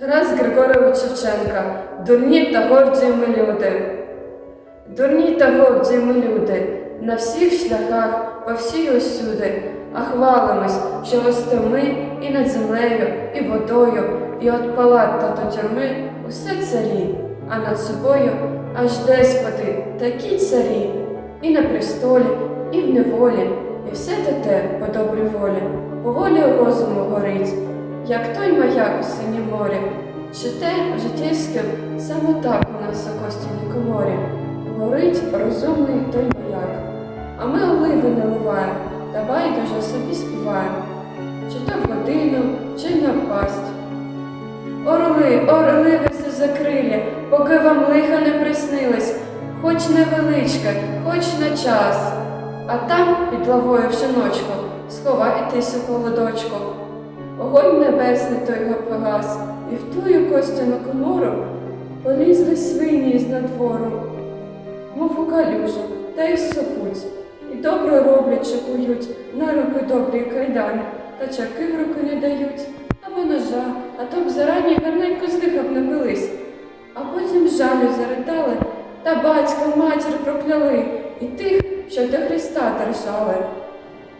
Тарас Григорович Шевченка, дурні та горді ми люди. Дурні та горді ми люди, на всіх шляхах, по всій усюди, а хвалимось, що ми і над землею, і водою, і от палат та до тюрми усе царі, а над собою аж деспоти, такі царі, і на престолі, і в неволі, і все те по добрій волі, по волі розуму горить, як той маяк у синім морі, що те житейське саме так у нас у костяній коморі. Горить розумний той маяк, а ми оливи наливаємо та байдуже собі співаємо, чи то в годину, чи на впасть. Орли, орли ви все закрилі, поки вам лиха не приснилось, хоч невеличке, хоч на час. А там, під лавою в шиночку, сховайтесь у холодочку. Огонь небесний той погас, і в тую костяну комору полізли свині з надвору, мов у калюжу, та й сопуть, і добре роблять, що кують, на руки добрі кайдани, та чаки в руки не дають, або ножа, а то б зарані гарненько з лиха б напились. А потім жалю заридали, та батька, матір прокляли, і тих, що до Христа держали.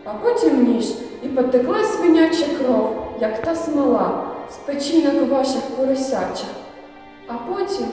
А потім ніж, і потекла свиняча кров, як та смола, з печінок ваших поросячих. А потім